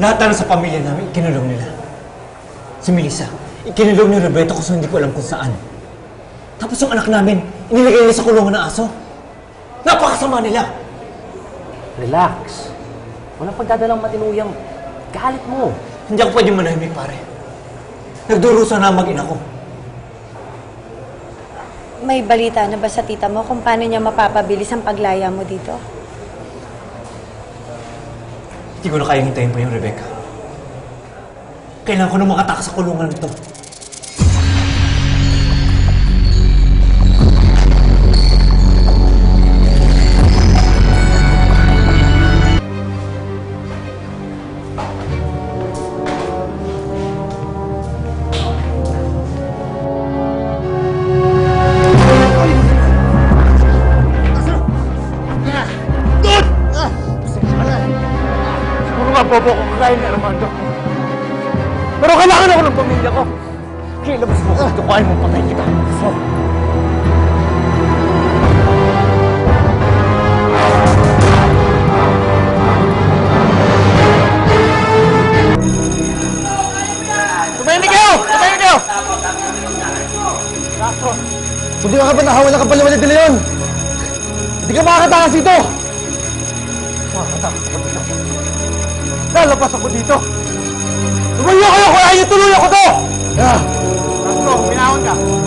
Lahat na sa pamilya namin, ikinulong nila. Si Melissa, ikinulong ni Roberto kasi hindi ko alam kung saan. Tapos yung anak namin, inilagay nila sa kulungan ng aso. Napakasama nila! Relax. Walang pagdadalang matinuyang galit mo. Hindi ako pwedeng manahimik, pare. Nagdurusa na ang mag-ina ko. May balita na ba sa tita mo kung paano niya mapapabilis ang paglaya mo dito? Hindi ko na kayang hintayin pa yung Rebecca. Kailangan ko na makataka sa kulungan nito. Siguro nga bobo ko kakain Armando. Pero kailangan ako ng pamilya ko. Kaya labas mo ako dito kung ayaw mo patay kita. So, Tumahimik kayo! Tumahimik kayo! Kung di ka pa nahawa ng kapaliwanag nila yun, hindi ka makakatakas dito! Makakatakas ako dito. Lalabas ako dito! Tumayo kayo kung ayaw niyo tuloy ako to! Yeah. Castro, pinahon ka.